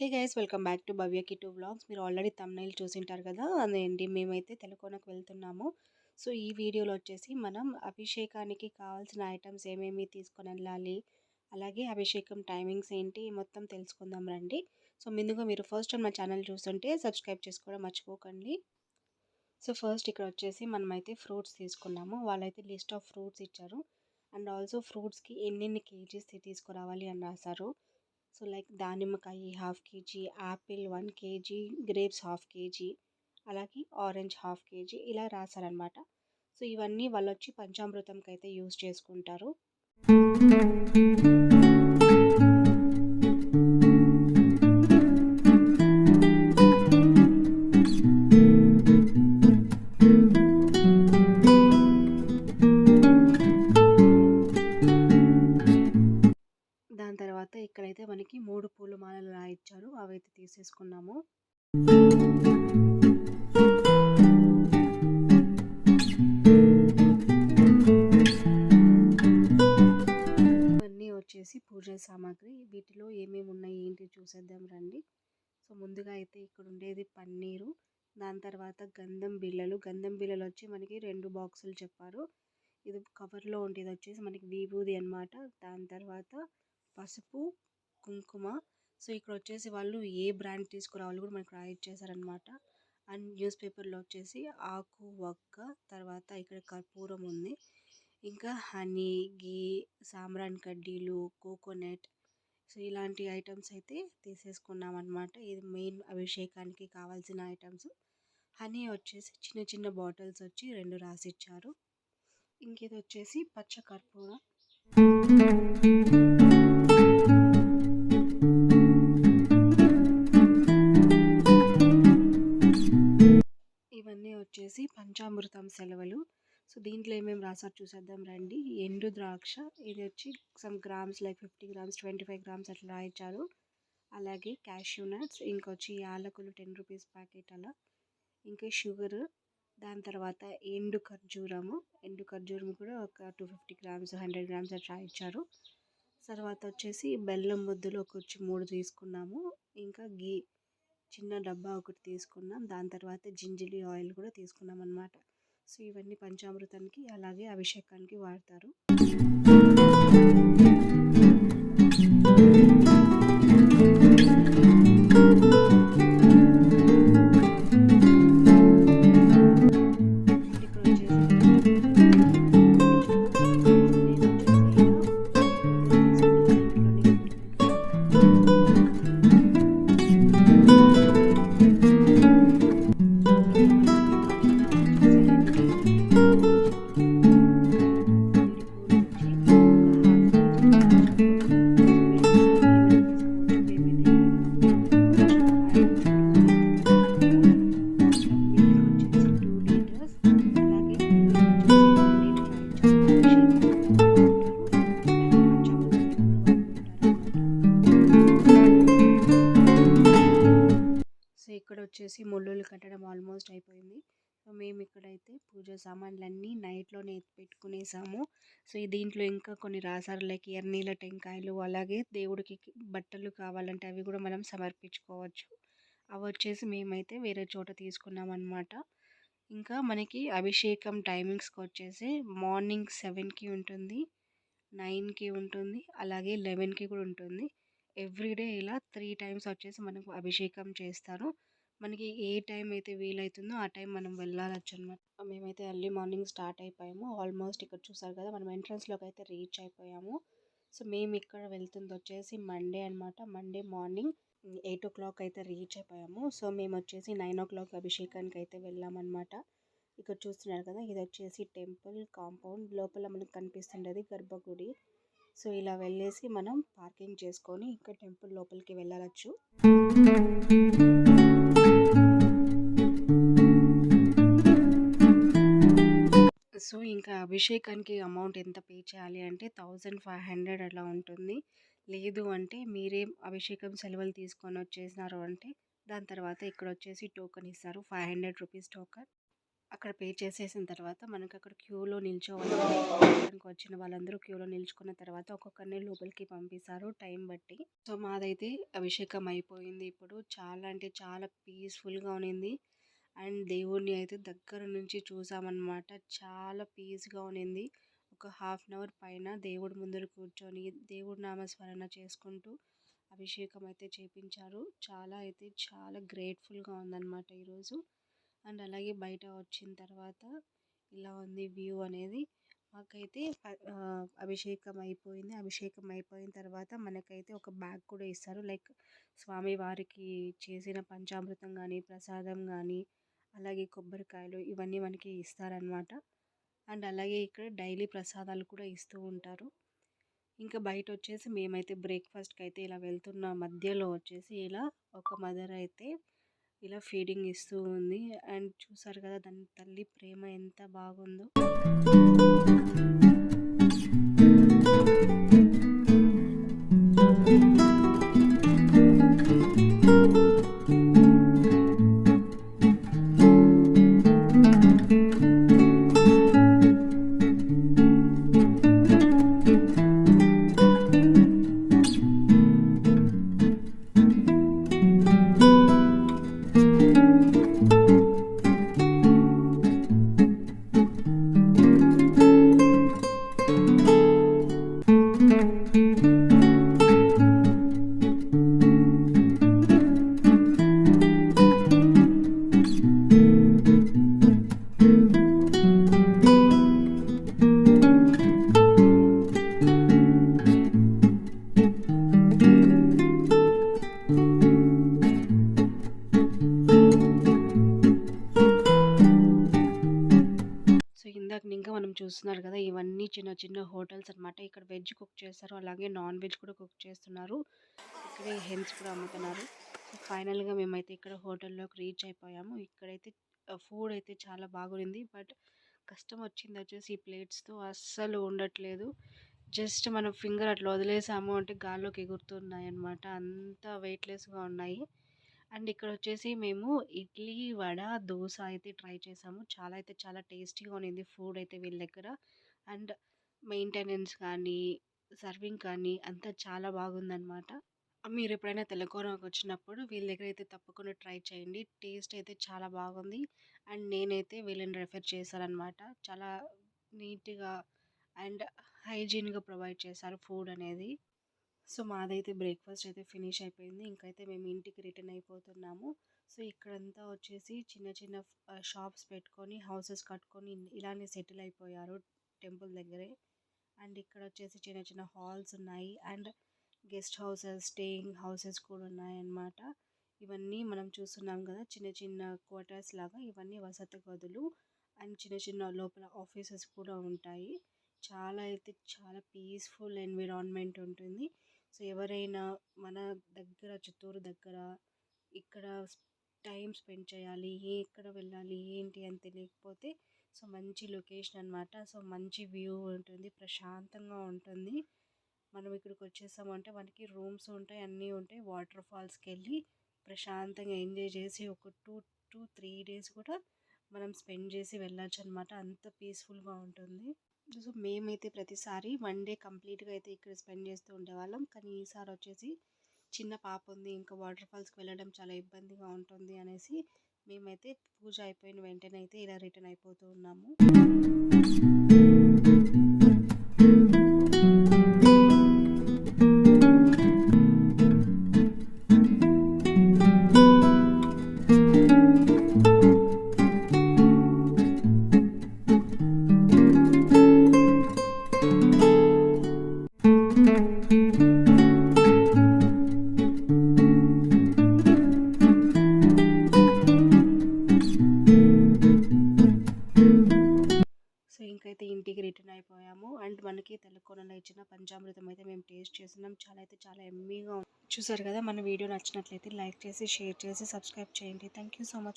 Hey guys! Welcome back to Bhavya Kitu vlogs. మీరు already thumbnail చూసింటారు కదా? అదేంటి? మేమైతే తెలుకోనకు వెళ్తున్నాము. సో ఈ వీడియోలో వచ్చేసి మనం అభిషేకానికి కావాల్సిన ఐటమ్స్ ఏమేమి తీసుకొని వెళ్ళాలి? అలాగే అభిషేకం టైమింగ్స్ ఏంటి? మొత్తం తెలుసుకుందాం రండి. సో ముందుగా మీరు ఫస్ట్ టైం మా ఛానల్ చూస్తుంటే సబ్స్క్రైబ్ చేసుకోవడం మర్చిపోకండి. సో ఫస్ట్ ఇక్కడ వచ్చేసి మనమైతే ఫ్రూట్స్ తీసుకున్నాము. వాళ్ళైతే లిస్ట్ ఆఫ్ ఫ్రూట్స్ ఇచ్చారు. అండ్ ఆల్సో ఫ్రూట్స్కి ఎన్నెన్ని కేజీస్ తీసుకురావాలి అని రాశారు. So like దానిమ్మకాయ half kg apple one kg grapes half kg అలాగే ఆరెంజ్ హాఫ్ కేజీ ఇలా రాశారనమాట సో ఇవన్నీ వాళ్ళు వచ్చి పంచామృతంకి అయితే యూజ్ చేసుకుంటారు. అయితే తీసేసుకున్నాము. ఇవన్నీ వచ్చేసి పూజ సామాగ్రి. వీటిలో ఏమేమి ఉన్నాయి ఏంటి చూసేద్దాం రండి. సో ముందుగా అయితే ఇక్కడ ఉండేది పన్నీరు. దాని తర్వాత గంధం బిళ్ళలు. గంధం బిళ్ళలు వచ్చి మనకి రెండు బాక్సులు చెప్పారు. ఇది కవర్లో ఉండేది వచ్చేసి మనకి విభూది అనమాట దాని తర్వాత పసుపు కుంకుమ సో ఇక్కడ వచ్చేసి వాళ్ళు ఏ బ్రాండ్ తీసుకురావాలి కూడా మనకు రాయిచ్చేసారనమాట అండ్ న్యూస్ పేపర్లో వచ్చేసి ఆకు వక్క తర్వాత ఇక్కడ కర్పూరం ఉంది. ఇంకా హనీ గీ సాంబ్రాన్ కడ్డీలు కోకోనట్. సో ఇలాంటి ఐటమ్స్ అయితే తీసేసుకున్నాం అనమాట ఇది మెయిన్ అభిషేకానికి కావాల్సిన ఐటమ్స్. హనీ వచ్చేసి చిన్న చిన్న బాటిల్స్ వచ్చి రెండు రాసిచ్చారు. ఇంకేది వచ్చేసి పచ్చ కర్పూరం. వచ్చేసి పంచామృతం సెలవులు. సో దీంట్లో ఏమేమి రాసారు చూసేద్దాం రండి. ఎండు ద్రాక్ష ఇది వచ్చి some grams like fifty grams twenty five grams అట్లా రాయించారు అలాగే క్యాష్యూ నట్స్ ఇంకొచ్చి యాలకులు టెన్ రూపీస్ ప్యాకెట్ అలా. ఇంకా షుగర్ దాని తర్వాత ఎండు ఖర్జూరము. ఎండు ఖర్జూరం కూడా ఒక two fifty grams hundred grams అట్లా ఇచ్చారు తర్వాత వచ్చేసి బెల్లం ముద్దలు ఒక వచ్చి మూడు తీసుకున్నాము. ఇంకా గీ చిన్న డబ్బా ఒకటి తీసుకున్నాం. దాని తర్వాత జింజిలి ఆయిల్ కూడా తీసుకున్నాం అనమాట సో ఇవన్నీ పంచామృతానికి అలాగే అభిషేకానికి వాడతారు. మేము ఇక్కడైతే పూజ సామాన్లన్నీ నైట్లోనే పెట్టుకునేసాము. సో ఈ దీంట్లో ఇంకా కొన్ని రాసారు లైక్ ఎర్నీల టెంకాయలు అలాగే దేవుడికి బట్టలు కావాలంటే అవి కూడా మనం సమర్పించుకోవచ్చు. అవి వచ్చేసి మేమైతే వేరే చోట తీసుకున్నాం అనమాట ఇంకా మనకి అభిషేకం టైమింగ్స్కి వచ్చేసి మార్నింగ్ సెవెన్కి ఉంటుంది నైన్కి ఉంటుంది అలాగే లెవెన్కి కూడా ఉంటుంది. ఎవ్రీడే ఇలా త్రీ టైమ్స్ వచ్చేసి మనకు అభిషేకం చేస్తారు. మనకి ఏ టైం అయితే వీలవుతుందో ఆ టైం మనం వెళ్ళాలచ్చు అనమాట మేమైతే ఎర్లీ మార్నింగ్ స్టార్ట్ అయిపోయాము. ఆల్మోస్ట్ ఇక్కడ చూసారు కదా మనం ఎంట్రన్స్లోకి అయితే రీచ్ అయిపోయాము. సో మేము ఇక్కడ వెళ్తుంది వచ్చేసి మండే అనమాట Monday morning eight o'clock అయితే రీచ్ అయిపోయాము. సో మేము వచ్చేసి నైన్ ఓ క్లాక్ అభిషేకానికి అయితే వెళ్ళామన్నమాట. ఇక్కడ చూస్తున్నారు కదా ఇది వచ్చేసి టెంపుల్ కాంపౌండ్. లోపల మనకు కనిపిస్తుండేది గర్భగుడి. సో ఇలా వెళ్ళేసి మనం పార్కింగ్ చేసుకొని ఇంకా టెంపుల్ లోపలికి వెళ్ళవచ్చు సో ఇంకా అభిషేకానికి అమౌంట్ ఎంత పే చేయాలి అంటే థౌజండ్ ఫైవ్ హండ్రెడ్ అలా ఉంటుంది. లేదు అంటే మీరే అభిషేకం సెలవులు తీసుకొని వచ్చేసినారు అంటే దాని తర్వాత ఇక్కడ వచ్చేసి టోకెన్ ఇస్తారు. Five hundred rupees token. అక్కడ పే చేసేసిన తర్వాత మనకు అక్కడ క్యూలో నిల్చోవాలి వచ్చిన వాళ్ళందరూ క్యూలో నిల్చుకున్న తర్వాత ఒక్కొక్కరిని లోపలికి పంపిస్తారు టైం బట్టి. సో మాదైతే అభిషేకం అయిపోయింది ఇప్పుడు. చాలా అంటే చాలా పీస్ఫుల్గా ఉన్నింది. అండ్ దేవుడిని అయితే దగ్గర నుంచి చూసామన్నమాట. చాలా పీస్గా ఉన్నింది. ఒక హాఫ్ అన్ అవర్ పైన దేవుడి ముందర కూర్చొని దేవుడి నామస్మరణ చేసుకుంటూ అభిషేకం అయితే చేపించారు. చాలా అయితే చాలా గ్రేట్ఫుల్గా ఉందన్నమాట ఈరోజు. అండ్ అలాగే బయట వచ్చిన తర్వాత ఇలా ఉంది వ్యూ అనేది. మాకైతే అభిషేకం అయిపోయింది. అభిషేకం అయిపోయిన తర్వాత మనకైతే ఒక బ్యాగ్ కూడా ఇస్తారు. లైక్ స్వామి వారికి చేసిన పంచామృతం కానీ ప్రసాదం కానీ అలాగే కొబ్బరికాయలు ఇవన్నీ మనకి ఇస్తారనమాట. అండ్ అలాగే ఇక్కడ డైలీ ప్రసాదాలు కూడా ఇస్తూ ఉంటారు. ఇంకా బయట వచ్చేసి మేమైతే బ్రేక్ఫాస్ట్కి అయితే ఇలా వెళ్తున్న మధ్యలో వచ్చేసి ఇలా ఒక మదర్ అయితే ఇలా ఫీడింగ్ ఇస్తూ ఉంది. అండ్ చూసారు కదా దాని తల్లి ప్రేమ ఎంత బాగుందో. మనం చూస్తున్నారు కదా! ఇవన్నీ చిన్న చిన్న హోటల్స్ అనమాట ఇక్కడ వెజ్ కుక్ చేస్తారు. అలాగే నాన్ వెజ్ కూడా కుక్ చేస్తున్నారు. ఇక్కడ హెన్స్ కూడా అమ్ముతున్నారు. సో ఫైనల్గా మేమైతే ఇక్కడ హోటల్లోకి రీచ్ అయిపోయాము. ఇక్కడైతే ఫుడ్ అయితే చాలా బాగుంది బట్ కష్టం వచ్చింది వచ్చేసి ఈ ప్లేట్స్తో అస్సలు ఉండట్లేదు. జస్ట్ మనం ఫింగర్ అట్లా వదిలేసాము అంటే గాల్లోకి ఎగురుతున్నాయి అనమాట అంత వెయిట్లెస్గా ఉన్నాయి. అండ్ ఇక్కడ వచ్చేసి మేము ఇడ్లీ వడ దోశ అయితే ట్రై చేసాము. చాలా అయితే చాలా టేస్టీగా ఉన్నింది ఫుడ్ అయితే వీళ్ళ దగ్గర. అండ్ మెయింటెనెన్స్ కానీ సర్వింగ్ కానీ అంతా చాలా బాగుందన్నమాట. మీరు ఎప్పుడైనా తెలంగాణకు వచ్చినప్పుడు వీళ్ళ దగ్గర అయితే తప్పకుండా ట్రై చేయండి. టేస్ట్ అయితే చాలా బాగుంది. అండ్ నేనైతే వీళ్ళని రెఫర్ చేశానమాట చాలా నీట్గా అండ్ హైజీన్గా ప్రొవైడ్ చేశారు ఫుడ్ అనేది. సో మాదైతే బ్రేక్ఫాస్ట్ అయితే ఫినిష్ అయిపోయింది. ఇంకైతే మేము ఇంటికి రిటర్న్ అయిపోతున్నాము. సో ఇక్కడంతా వచ్చేసి చిన్న చిన్న షాప్స్ పెట్టుకొని హౌసెస్ కట్టుకొని ఇలానే సెటిల్ అయిపోయారు టెంపుల్ దగ్గరే. అండ్ ఇక్కడ వచ్చేసి చిన్న చిన్న హాల్స్ ఉన్నాయి. And guest houses staying houses కూడా ఉన్నాయన్నమాట ఇవన్నీ మనం చూస్తున్నాం కదా చిన్న చిన్న క్వార్టర్స్ లాగా ఇవన్నీ వసతి గదులు. అండ్ చిన్న చిన్న లోపల ఆఫీసెస్ కూడా ఉంటాయి. చాలా అయితే చాలా పీస్ఫుల్ ఎన్విరాన్మెంట్ ఉంటుంది. సో ఎవరైనా మన దగ్గర చిత్తూరు దగ్గర ఇక్కడ టైం స్పెండ్ చేయాలి ఎక్కడ వెళ్ళాలి ఏంటి అని తెలియకపోతే సో మంచి లొకేషన్ అనమాట సో మంచి వ్యూ ఉంటుంది ప్రశాంతంగా ఉంటుంది. మనం ఇక్కడికి వచ్చేసామంటే మనకి రూమ్స్ ఉంటాయి అన్నీ ఉంటాయి. వాటర్ ఫాల్స్కి వెళ్ళి ప్రశాంతంగా ఎంజాయ్ చేసి ఒక టూ టూ త్రీ డేస్ కూడా మనం స్పెండ్ చేసి వెళ్ళచ్చు అనమాట అంత పీస్ఫుల్గా ఉంటుంది. సో మేమైతే ప్రతిసారి వన్ డే కంప్లీట్గా అయితే ఇక్కడ స్పెండ్ చేస్తూ ఉండేవాళ్ళం. కానీ ఈసారి వచ్చేసి చిన్న పాప ఉంది. ఇంకా వాటర్ ఫాల్స్కి వెళ్ళడం చాలా ఇబ్బందిగా ఉంటుంది అనేసి మేమైతే పూజ అయిపోయిన వెంటనే అయితే ఇలా రిటర్న్ అయిపోతూ ఉన్నాము. మనకి ఇచ్చిన పంచామృతం అయితే మేము టేస్ట్ చేసినాం చాలా అయితే చాలా ఎమ్మీగా చూసారు కదా మన వీడియో నచ్చినట్లయితే లైక్ చేసి షేర్ చేసి సబ్స్క్రైబ్ చేయండి. Thank so much